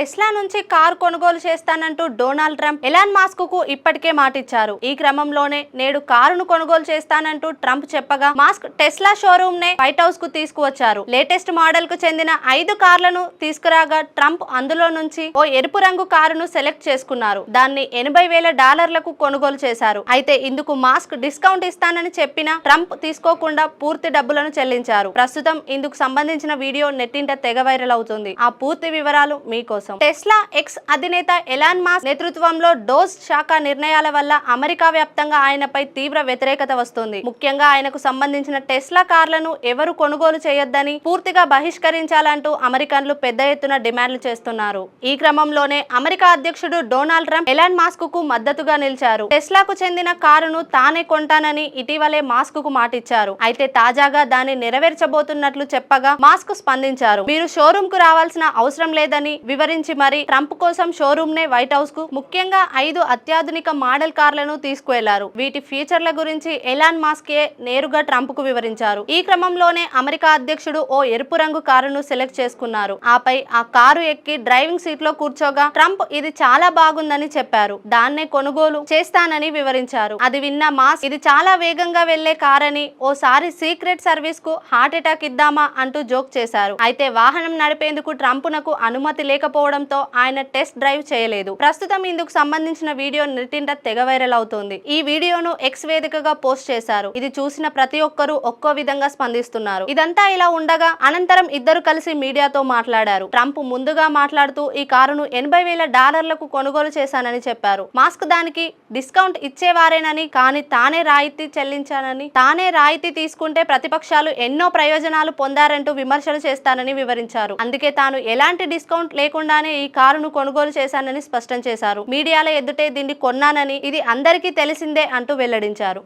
Tesla నుంచి car కొనుగోలు చేస్తానంటూ డొనాల్డ్ ట్రంప్ ఎలాన్ మాస్క్కు ఇప్పటికే మాటిచ్చారు. ఈ క్రమంలోనే నేడు కారును కొనుగోలు చేస్తానంటూ ట్రంప్ చెప్పగా మాస్క్ టెస్లా షోరూమ్ నే వైట్ హౌస్కు తీసుకువచ్చారు. లేటెస్ట్ మోడల్కు చెందిన ఐదు కార్లను తీసుకురాగా ట్రంప్ అందులో నుంచి ఓ ఎరుపు రంగు కారును సెలెక్ట్ చేసుకున్నారు. దాన్ని ఎనభై వేల డాలర్లకు కొనుగోలు చేశారు. అయితే ఇందుకు మాస్క్ డిస్కౌంట్ ఇస్తానని చెప్పినా ట్రంప్ తీసుకోకుండా పూర్తి డబ్బులను చెల్లించారు. ప్రస్తుతం ఇందుకు సంబంధించిన వీడియో నెట్టింట తెగ వైరల్ అవుతుంది. ఆ పూర్తి వివరాలు మీకోసం. టెస్లా ఎక్స్ అధినేత ఎలాన్ మాస్ నేతృత్వంలో డోస్ శాఖ నిర్ణయాల వల్ల అమెరికా వ్యాప్తంగా ఆయనపై తీవ్ర వ్యతిరేకత వస్తుంది. ముఖ్యంగా ఆయనకు సంబంధించిన టెస్లా కార్లను ఎవరు కొనుగోలు చేయొద్దని పూర్తిగా బహిష్కరించాలంటూ అమెరికన్లు పెద్ద ఎత్తున డిమాండ్లు చేస్తున్నారు. ఈ క్రమంలోనే అమెరికా అధ్యక్షుడు డొనాల్డ్ ట్రంప్ ఎలాన్ మాస్క్కు మద్దతుగా నిలిచారు. టెస్లాకు చెందిన కారును తానే కొంటానని ఇటీవలే మాస్క్కు మాటిచ్చారు. అయితే తాజాగా దాన్ని నెరవేర్చబోతున్నట్లు చెప్పగా మాస్క్ స్పందించారు. మీరు షోరూమ్కు రావాల్సిన అవసరం లేదని వివరించి మరి ట్రంప్ కోసం షోరూమ్ నే వైట్ హౌస్కు ముఖ్యంగా ఐదు అత్యాధునిక మోడల్ కార్లను తీసుకువెళ్ళారు. వీటి ఫీచర్ల గురించి ఎలాన్ మాస్కే నేరుగా ట్రంప్కు వివరించారు. ఈ క్రమంలోనే అమెరికా అధ్యక్షుడు ఓ ఎరుపు రంగు కారును సెలెక్ట్ చేసుకున్నారు. ఆపై ఆ కారు ఎక్కి డ్రైవింగ్ సీట్లో కూర్చోగా ట్రంప్ ఇది చాలా బాగుందని చెప్పారు. దాన్నే కొనుగోలు చేస్తానని వివరించారు. అది విన్న మాస్ ఇది చాలా వేగంగా వెళ్ళే కారని ఓసారి సీక్రెట్ సర్వీస్కు హార్ట్ అటాక్ ఇద్దామా అంటూ జోక్ చేశారు. అయితే వాహనం నడిపేందుకు ట్రంప్నకు అనుమతి లేకపోవడం లేకపోవడంతో ఆయన టెస్ట్ డ్రైవ్ చేయలేదు. ప్రస్తుతం ఇందుకు సంబంధించిన వీడియో నెట్టింట తెగ వైరల్ అవుతోంది. ఈ వీడియోను ఎక్స్ వేదికగా పోస్ట్ చేశారు. ఇది చూసిన ప్రతి ఒక్కరూ ఒక్కో విధంగా స్పందిస్తున్నారు. ఇదంతా ఇలా ఉండగా అనంతరం ఇద్దరు కలిసి మీడియాతో మాట్లాడారు. ట్రంప్ ముందుగా మాట్లాడుతూ ఈ కారును ఎనభై వేల డాలర్లకు కొనుగోలు చేశానని చెప్పారు. మాస్క్ దానికి డిస్కౌంట్ ఇచ్చేవారేనని కానీ తానే రాయితీ చెల్లించానని తానే రాయితీ తీసుకుంటే ప్రతిపక్షాలు ఎన్నో ప్రయోజనాలు పొందారంటూ విమర్శలు చేస్తానని వివరించారు. అందుకే తాను ఎలాంటి డిస్కౌంట్ లేకుండా లేకుండానే ఈ కారును కొనుగోలు చేశానని స్పష్టం చేశారు. మీడియాల ఎదుటే దీన్ని కొన్నానని ఇది అందరికీ తెలిసిందే అంటూ వెల్లడించారు.